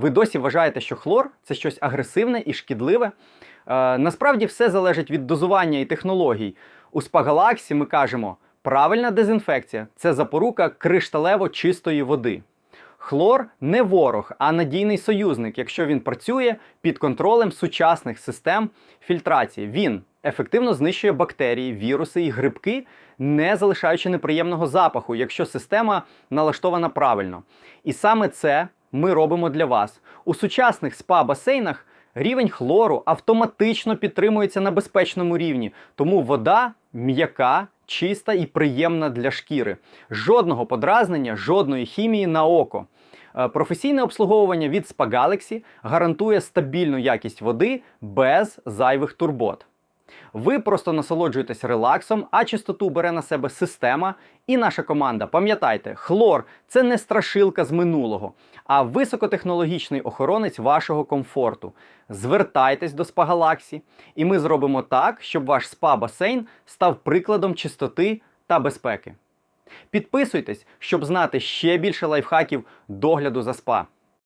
ви досі вважаєте, що хлор це щось агресивне і шкідливе. Е, насправді все залежить від дозування і технологій. У спагалаксі ми кажемо, правильна дезінфекція це запорука кришталево чистої води. Хлор не ворог, а надійний союзник, якщо він працює під контролем сучасних систем фільтрації. Він ефективно знищує бактерії, віруси і грибки, не залишаючи неприємного запаху, якщо система налаштована правильно. І саме це ми робимо для вас. У сучасних спа-басейнах рівень хлору автоматично підтримується на безпечному рівні, тому вода м'яка, чиста і приємна для шкіри. Жодного подразнення, жодної хімії на око. Е, Професійне обслуговування від Spa Galaxy гарантує стабільну якість води без зайвих турбот. Ви просто насолоджуєтесь релаксом, а чистоту бере на себе система і наша команда. Пам'ятайте, хлор це не страшилка з минулого, а високотехнологічний охоронець вашого комфорту. Звертайтесь до Galaxy, і ми зробимо так, щоб ваш спа-басейн став прикладом чистоти та безпеки. Підписуйтесь, щоб знати ще більше лайфхаків догляду за спа.